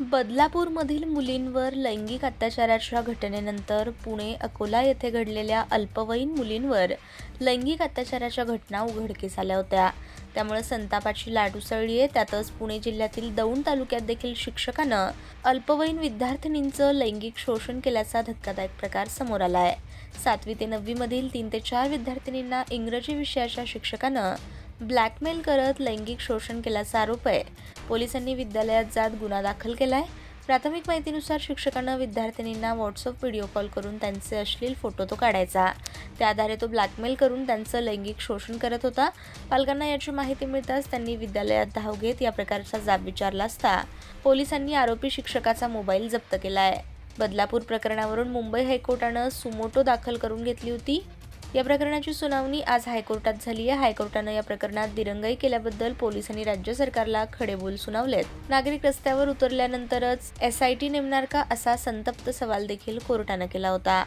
बदलापूरमधील मुलींवर लैंगिक अत्याचाराच्या घटनेनंतर पुणे अकोला येथे घडलेल्या अल्पवयीन मुलींवर लैंगिक अत्याचाराच्या घटना उघडकीस आल्या होत्या. त्यामुळे संतापाची लाट उसळली आहे. त्यातच पुणे जिल्ह्यातील दौंड तालुक्यात देखील शिक्षकानं अल्पवयीन विद्यार्थिनींचं लैंगिक शोषण केल्याचा धक्कादायक प्रकार समोर आला आहे सातवी ते नववीमधील तीन ते चार विद्यार्थिनींना इंग्रजी विषयाच्या शिक्षकानं ब्लॅकमेल करत लैंगिक शोषण केल्याचा आरोप आहे. पोलिसांनी विद्यालयात जात गुन्हा दाखल केला आहे प्राथमिक माहितीनुसार शिक्षकानं विद्यार्थिनींना व्हॉट्सअप व्हिडिओ कॉल करून त्यांचे अश्लील फोटो तो काढायचा. त्या आधारे तो ब्लॅकमेल करून त्यांचं लैंगिक शोषण करत होता. पालकांना याची माहिती मिळताच त्यांनी विद्यालयात धाव घेत या प्रकारचा जाब विचारला असता. पोलिसांनी आरोपी शिक्षकाचा मोबाईल जप्त केला आहे बदलापूर प्रकरणावरून मुंबई हायकोर्टानं सुमोटो दाखल करून घेतली होती. या प्रकरणाची सुनावणी आज हायकोर्टात झाली आहे. हायकोर्टानं या प्रकरणात दिरंगाई केल्याबद्दल पोलिसांनी राज्य सरकारला खडेबोल सुनावलेत. नागरिक रस्त्यावर उतरल्यानंतरच एसआयटी नेमणार का असा संतप्त सवाल देखील कोर्टानं केला होता.